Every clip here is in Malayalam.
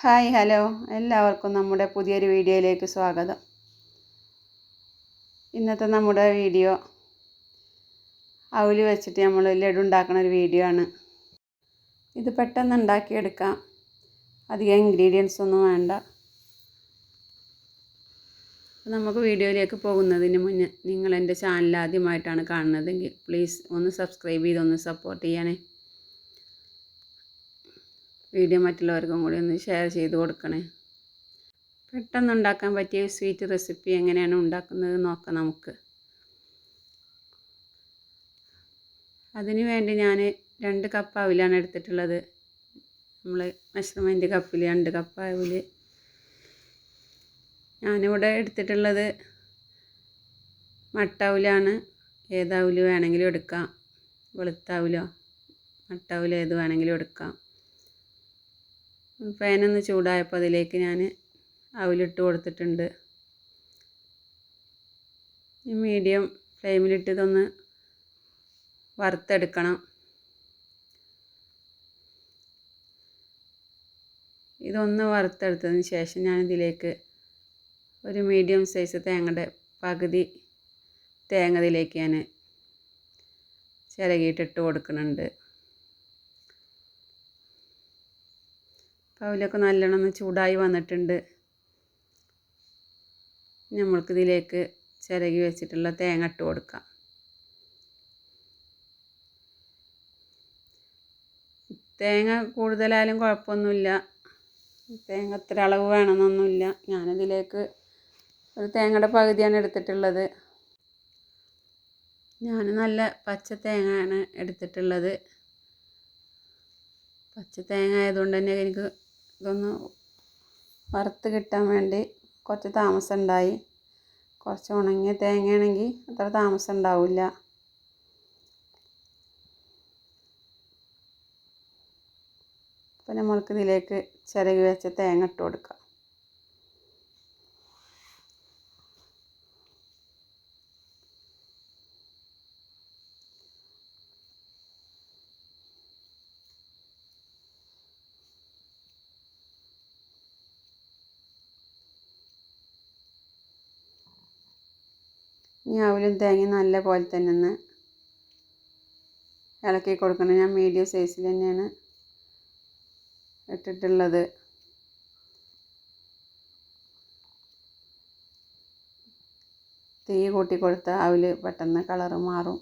Hi hello. എല്ലാവർക്കും നമ്മുടെ പുതിയൊരു വീഡിയോയിലേക്ക് സ്വാഗതം. ഇന്നത്തെ നമ്മുടെ വീഡിയോ അവൽ വെച്ചിട്ട് നമ്മൾ ലഡു ഉണ്ടാക്കുന്ന ഒരു വീഡിയോ ആണ്. ഇത് പെട്ടെന്ന് ഉണ്ടാക്കിയെടുക്കാം. അധികം ഇൻഗ്രീഡിയൻസ് ഒന്നും വേണ്ട. നമുക്ക് വീഡിയോയിലേക്ക് പോകുന്നതിന് മുന്നേ നിങ്ങൾ എന്റെ ചാനൽ ആദ്യമായിട്ടാണ് കാണുന്നതെങ്കിൽ പ്ലീസ് ഒന്ന് സബ്സ്ക്രൈബ് ചെയ്ത് ഒന്ന് സപ്പോർട്ട് ചെയ്യണേ. വീഡിയോ മറ്റുള്ളവർക്കും കൂടി ഒന്ന് ഷെയർ ചെയ്ത് കൊടുക്കണേ. പെട്ടെന്ന് ഉണ്ടാക്കാൻ പറ്റിയ സ്വീറ്റ് റെസിപ്പി എങ്ങനെയാണ് ഉണ്ടാക്കുന്നത് നോക്കാം നമുക്ക്. അതിനു വേണ്ടി ഞാൻ രണ്ട് കപ്പ് അവിലാണ് എടുത്തിട്ടുള്ളത്. നമ്മൾ മെഷർമെന്റ് കപ്പിൽ രണ്ട് കപ്പ് അവിൽ ഞാനിവിടെ എടുത്തിട്ടുള്ളത് മട്ടാവിലാണ് ഏതാവിൽ വേണമെങ്കിലും എടുക്കാം. വെളുത്താവിലോ മട്ടാവിലോ ഏത് വേണമെങ്കിലും എടുക്കാം. ഫാനൊന്ന് ചൂടായപ്പോൾ അതിലേക്ക് ഞാൻ അവലിട്ട് കൊടുത്തിട്ടുണ്ട്. മീഡിയം ഫ്ലെയിമിലിട്ട് ഇതൊന്ന് വറുത്തെടുക്കണം. ഇതൊന്ന് വറുത്തെടുത്തതിന് ശേഷം ഞാനിതിലേക്ക് ഒരു മീഡിയം സൈസ് തേങ്ങയുടെ പകുതി തേങ്ങ ഇതിലേക്ക് ഞാൻ ചിരകിയിട്ടിട്ട് കൊടുക്കുന്നുണ്ട്. പൗലൊക്കെ നല്ലോണം ഒന്ന് ചൂടായി വന്നിട്ടുണ്ട്. നമ്മൾക്കിതിലേക്ക് ചിരകി വെച്ചിട്ടുള്ള തേങ്ങ ഇട്ട് കൊടുക്കാം. തേങ്ങ കൂടുതലായാലും കുഴപ്പമൊന്നുമില്ല. തേങ്ങ അത്ര അളവ് വേണമെന്നൊന്നുമില്ല. ഞാനിതിലേക്ക് ഒരു തേങ്ങയുടെ പകുതിയാണ് എടുത്തിട്ടുള്ളത്. ഞാൻ നല്ല പച്ച തേങ്ങയാണ് എടുത്തിട്ടുള്ളത്. പച്ച തേങ്ങ ആയതുകൊണ്ട് തന്നെ എനിക്ക് ഇതൊന്ന് വറുത്ത് കിട്ടാൻ വേണ്ടി കുറച്ച് താമസം ഉണ്ടായി കുറച്ച് ഉണങ്ങിയ തേങ്ങയാണെങ്കിൽ അത്ര താമസം ഉണ്ടാവില്ല അപ്പോൾ നമ്മൾക്ക് ഇതിലേക്ക് ചിരകി വെച്ച തേങ്ങ ഇട്ട് കൊടുക്കാം. ഇനി അവലും തേങ്ങയും നല്ല പോലെ തന്നെ ഒന്ന് ഇളക്കി കൊടുക്കണം. ഞാൻ മീഡിയം സൈസിൽ തന്നെയാണ് ഇട്ടിട്ടുള്ളത്. തീ കൂട്ടി കൊടുത്ത അവൽ പെട്ടെന്ന് കളറ് മാറും.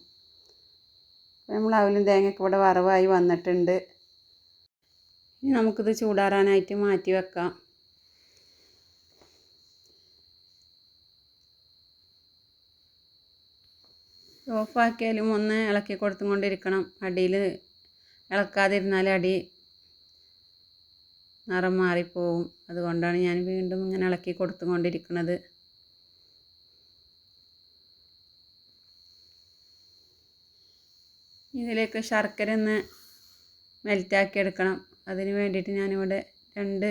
നമ്മൾ അവലും തേങ്ങയൊക്കെ ഇവിടെ വറവായി വന്നിട്ടുണ്ട്. ഇനി നമുക്കിത് ചൂടാറാനായിട്ട് മാറ്റി വെക്കാം. ഓഫാക്കിയാലും ഒന്ന് ഇളക്കി കൊടുത്തും കൊണ്ടിരിക്കണം. അടിയിൽ ഇളക്കാതിരുന്നാൽ അടി നിറം മാറിപ്പോവും. അതുകൊണ്ടാണ് ഞാൻ വീണ്ടും ഇങ്ങനെ ഇളക്കി കൊടുത്തും കൊണ്ടിരിക്കുന്നത്. ഇതിലേക്ക് ശർക്കര ഒന്ന് മെൽറ്റാക്കി എടുക്കണം. അതിന് വേണ്ടിയിട്ട് ഞാനിവിടെ രണ്ട്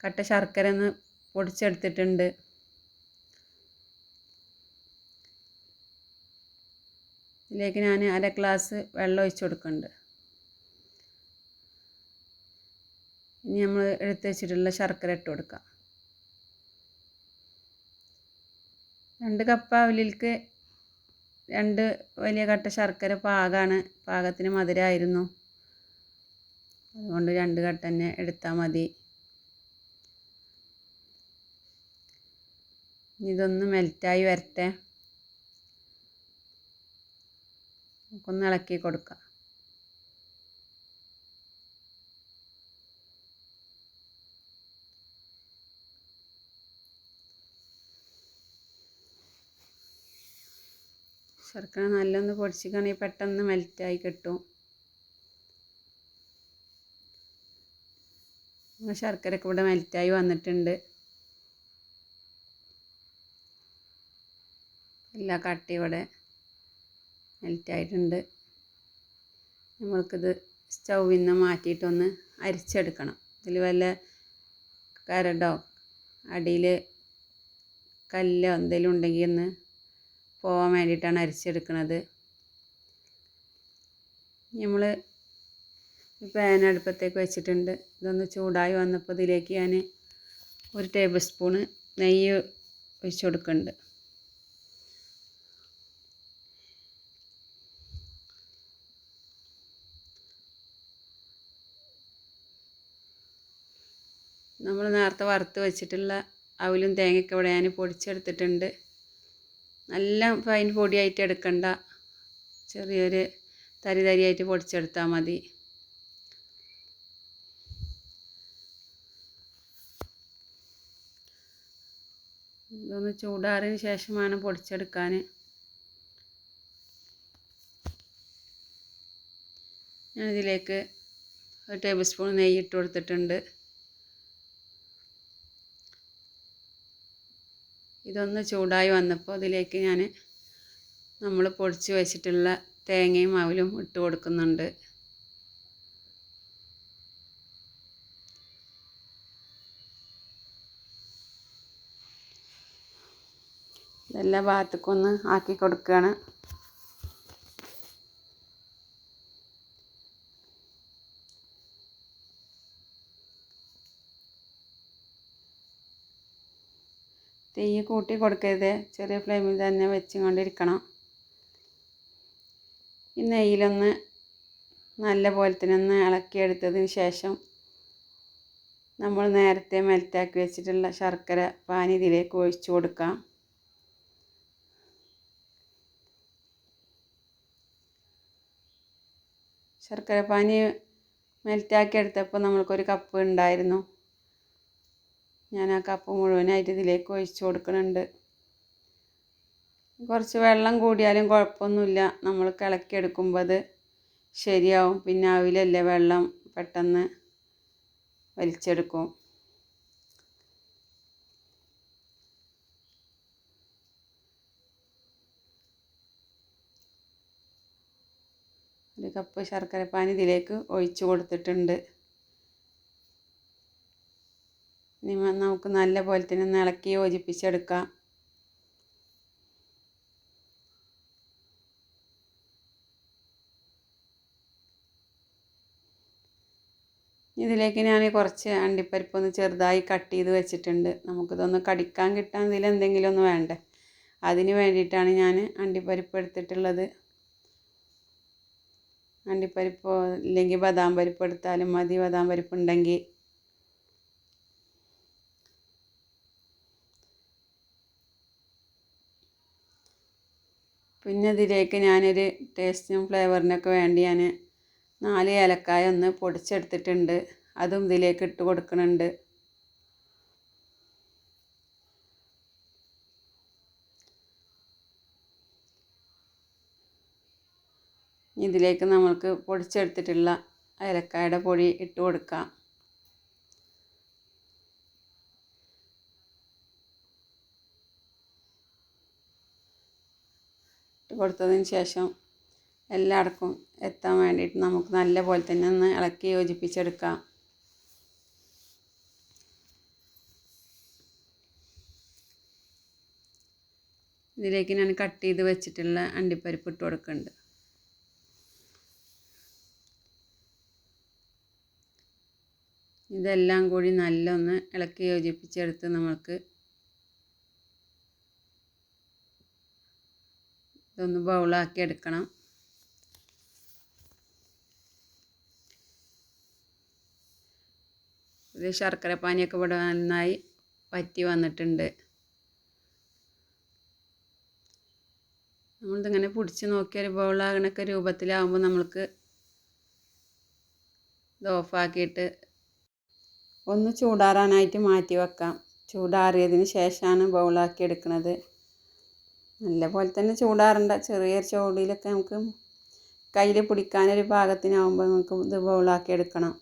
കട്ട ശർക്കര ഒന്ന് പൊടിച്ചെടുത്തിട്ടുണ്ട്. ഇതിലേക്ക് ഞാൻ അര ഗ്ലാസ് വെള്ളം ഒഴിച്ച് കൊടുക്കുന്നുണ്ട്. ഇനി നമ്മൾ എടുത്ത് വെച്ചിട്ടുള്ള ശർക്കര ഇട്ട് കൊടുക്കാം. രണ്ട് കപ്പ് അവലിൽക്ക് രണ്ട് വലിയ കട്ട ശർക്കര പാകമാണ് പാകത്തിന് മധുരമായിരുന്നു അതുകൊണ്ട് രണ്ട് കട്ട തന്നെ എടുത്താൽ മതി. ഇതൊന്ന് മെൽറ്റായി വരട്ടെ. നമുക്കൊന്ന് ഇളക്കി കൊടുക്കാം. ശർക്കര നല്ലൊന്ന് പൊടിച്ചിക്കുകയാണെങ്കിൽ പെട്ടെന്ന് മെൽറ്റായി കിട്ടും. ശർക്കരയൊക്കെ ഇവിടെ മെൽറ്റായി വന്നിട്ടുണ്ട്. എല്ലാ കട്ടി ഇവിടെ. മെൽറ്റായിട്ടുണ്ട് നമ്മൾക്കിത് സ്റ്റൗവിൽ നിന്ന് മാറ്റിയിട്ടൊന്ന് അരിച്ചെടുക്കണം. ഇതിൽ വല്ല കരടോ അടിയിൽ കല്ലോ എന്തെങ്കിലും ഉണ്ടെങ്കിൽ ഒന്ന് പോകാൻ വേണ്ടിയിട്ടാണ് അരിച്ചെടുക്കുന്നത് നമ്മൾ പാൻ അടുപ്പത്തേക്ക് വെച്ചിട്ടുണ്ട്. ഇതൊന്ന് ചൂടായി വന്നപ്പോൾ ഇതിലേക്ക് ഞാൻ ഒരു ടേബിൾ സ്പൂണ് നെയ്യ് ഒഴിച്ച് കൊടുക്കുന്നുണ്ട്. നേരത്തെ വറുത്ത് വെച്ചിട്ടുള്ള അവലും തേങ്ങയൊക്കെ ഇവിടെ ഞാൻ പൊടിച്ചെടുത്തിട്ടുണ്ട്. നല്ല ഫൈൻ പൊടിയായിട്ട് എടുക്കണ്ട. ചെറിയൊരു തരി തരിയായിട്ട് പൊടിച്ചെടുത്താൽ മതി. ഇതൊന്ന് ചൂടാറിന് ശേഷമാണ് പൊടിച്ചെടുക്കാൻ ഞാനിതിലേക്ക് ഒരു ടേബിൾ സ്പൂൺ നെയ്യ് ഇട്ട് കൊടുത്തിട്ടുണ്ട്. ഇതൊന്ന് ചൂടായി വന്നപ്പോൾ ഇതിലേക്ക് ഞാൻ നമ്മൾ പൊടിച്ച് വെച്ചിട്ടുള്ള തേങ്ങയും അവലും ഇട്ട് കൊടുക്കുന്നുണ്ട്. ഇതെല്ലാം ഭാഗത്തേക്കൊന്ന് ആക്കി കൊടുക്കുകയാണ് തീ കൂട്ടി കൊടുക്കരുത്. ചെറിയ ഫ്ലെയിമിൽ തന്നെ വെച്ച് കൊണ്ടിരിക്കണം ഈ നെയ്യിലൊന്ന് നല്ല പോലെ തന്നെ ഒന്ന് ഇളക്കിയെടുത്തതിന് ശേഷം നമ്മൾ നേരത്തെ മെൽറ്റാക്കി വെച്ചിട്ടുള്ള ശർക്കര പാനി ഇതിലേക്ക് ഒഴിച്ചു കൊടുക്കാം. ശർക്കര പാനി മെൽറ്റാക്കി എടുത്തപ്പോൾ നമ്മൾക്കൊരു കപ്പ് ഉണ്ടായിരുന്നു. ഞാൻ ആ കപ്പ് മുഴുവനായിട്ട് ഇതിലേക്ക് ഒഴിച്ച് കൊടുക്കുന്നുണ്ട് കുറച്ച് വെള്ളം കൂടിയാലും കുഴപ്പമൊന്നുമില്ല. നമ്മൾ കിളക്കിയെടുക്കുമ്പോൾ അത് ശരിയാവും. പിന്നെ അവിലല്ലേ വെള്ളം പെട്ടെന്ന് വലിച്ചെടുക്കും. ഒരു കപ്പ് ശർക്കരപ്പാനി ഇതിലേക്ക് ഒഴിച്ചു കൊടുത്തിട്ടുണ്ട്. ഇനി നമുക്ക് നല്ല പോലെ തന്നെ ഒന്ന് ഇളക്കി യോജിപ്പിച്ചെടുക്കാം. ഇതിലേക്ക് ഞാൻ കുറച്ച് അണ്ടിപ്പരിപ്പ് ഒന്ന് ചെറുതായി കട്ട് ചെയ്ത് വെച്ചിട്ടുണ്ട്. നമുക്കിതൊന്ന് കടിക്കാൻ കിട്ടാൻ ഇതിൽ എന്തെങ്കിലും ഒന്ന് വേണ്ടേ? അതിന് വേണ്ടിയിട്ടാണ് ഞാൻ അണ്ടിപ്പരിപ്പ് എടുത്തിട്ടുള്ളത്. അണ്ടിപ്പരിപ്പ് ഇല്ലെങ്കിൽ ബദാം പരിപ്പ് എടുത്താലും മതി. ബദാം പരിപ്പ് ഉണ്ടെങ്കിൽ പിന്നെ ഇതിലേക്ക് ഞാനൊരു ടേസ്റ്റിനും ഫ്ലേവറിനൊക്കെ വേണ്ടി ഞാൻ നാല് ഏലക്കായ ഒന്ന് പൊടിച്ചെടുത്തിട്ടുണ്ട്. അതും ഇതിലേക്ക് ഇട്ട് കൊടുക്കുന്നുണ്ട്. ഇതിലേക്ക് നമ്മൾക്ക് പൊടിച്ചെടുത്തിട്ടുള്ള ഏലക്കായുടെ പൊടി ഇട്ട് കൊടുക്കാം. ഇട്ട് കൊടുത്തതിന് ശേഷം എല്ലാവർക്കും എത്താൻ വേണ്ടിയിട്ട് നമുക്ക് നല്ല പോലെ തന്നെ ഒന്ന് ഇളക്കി യോജിപ്പിച്ചെടുക്കാം. ഇതിലേക്ക് ഞാൻ കട്ട് ചെയ്ത് വെച്ചിട്ടുള്ള അണ്ടിപ്പരിപ്പ് ഇട്ട് കൊടുക്കുന്നുണ്ട്. ഇതെല്ലാം കൂടി നല്ലൊന്ന് ഇളക്കി യോജിപ്പിച്ചെടുത്ത് നമുക്ക് ഇതൊന്ന് ബൗളാക്കി എടുക്കണം. ഇത് ശർക്കര പാനിയൊക്കെ ഇവിടെ നന്നായി വറ്റി വന്നിട്ടുണ്ട്. നമ്മളിതിങ്ങനെ പിടിച്ച് നോക്കിയാൽ ബൗളാകണൊക്കെ രൂപത്തിലാവുമ്പോൾ നമ്മൾക്ക് ഇത് ഓഫാക്കിയിട്ട് ഒന്ന് ചൂടാറാനായിട്ട് മാറ്റി വെക്കാം. ചൂടാറിയതിന് ശേഷമാണ് ബൗളാക്കി എടുക്കുന്നത് നല്ല പോലെ തന്നെ ചൂടാറുണ്ട്. ചെറിയ ചൂടിലൊക്കെ നമുക്ക് കയ്യിൽ പിടിക്കാനൊരു പാകത്തിനാവുമ്പോൾ നമുക്ക് ഇത് ബൗളാക്കി എടുക്കണം.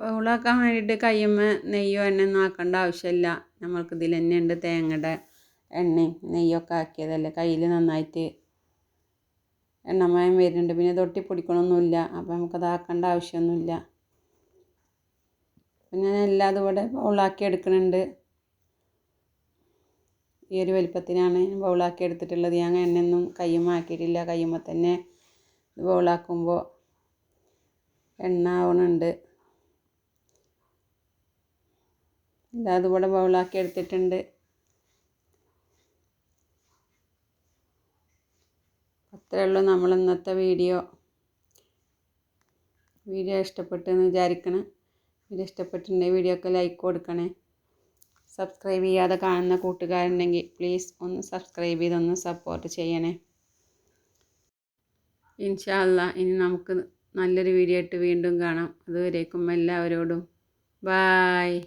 ബൗളാക്കാൻ വേണ്ടിയിട്ട് കയ്യുമ്മ നെയ്യോ എണ്ണ ഒന്നും ആക്കേണ്ട ആവശ്യമില്ല. നമ്മൾക്ക് ഇതിൽ തന്നെ ഉണ്ട് തേങ്ങയുടെ എണ്ണയും നെയ്യൊക്കെ ആക്കിയതല്ലേ. കയ്യിൽ നന്നായിട്ട് എണ്ണമയം വരുന്നുണ്ട്. പിന്നെ തൊട്ടി പൊടിക്കണമൊന്നുമില്ല അപ്പോൾ നമുക്കത് ആക്കേണ്ട ആവശ്യമൊന്നുമില്ല. പിന്നെ ഞാൻ എല്ലാം അതുപോലെ ബൗളാക്കി എടുക്കുന്നുണ്ട്. ഈ ഒരു വലിപ്പത്തിനാണ് ബൗളാക്കി എടുത്തിട്ടുള്ളത്. ഞാൻ എണ്ണയൊന്നും കയ്യുമ്മ ആക്കിയിട്ടില്ല. കയ്യുമ്മ തന്നെ ബൗളാക്കുമ്പോൾ എണ്ണ ആവണുണ്ട്. ഇതാ ഇതുപോലെ ബൗളാക്കി എടുത്തിട്ടുണ്ട്. അത്രയേ ഉള്ളൂ നമ്മൾ ഇന്നത്തെ വീഡിയോ. വീഡിയോ ഇഷ്ടപ്പെട്ടെന്ന് വിചാരിക്കണം. വീഡിയോ ഇഷ്ടപ്പെട്ടിട്ടുണ്ടെങ്കിൽ വീഡിയോക്ക് ലൈക്ക് കൊടുക്കണേ. സബ്സ്ക്രൈബ് ചെയ്യാതെ കാണുന്ന കൂട്ടുകാരുണ്ടെങ്കിൽ പ്ലീസ് ഒന്ന് സബ്സ്ക്രൈബ് ചെയ്തൊന്ന് സപ്പോർട്ട് ചെയ്യണേ. ഇൻഷാല്ല ഇനി നമുക്ക് നല്ലൊരു വീഡിയോ ആയിട്ട് വീണ്ടും കാണാം. അതുവരേക്കും എല്ലാവരോടും. ബായ്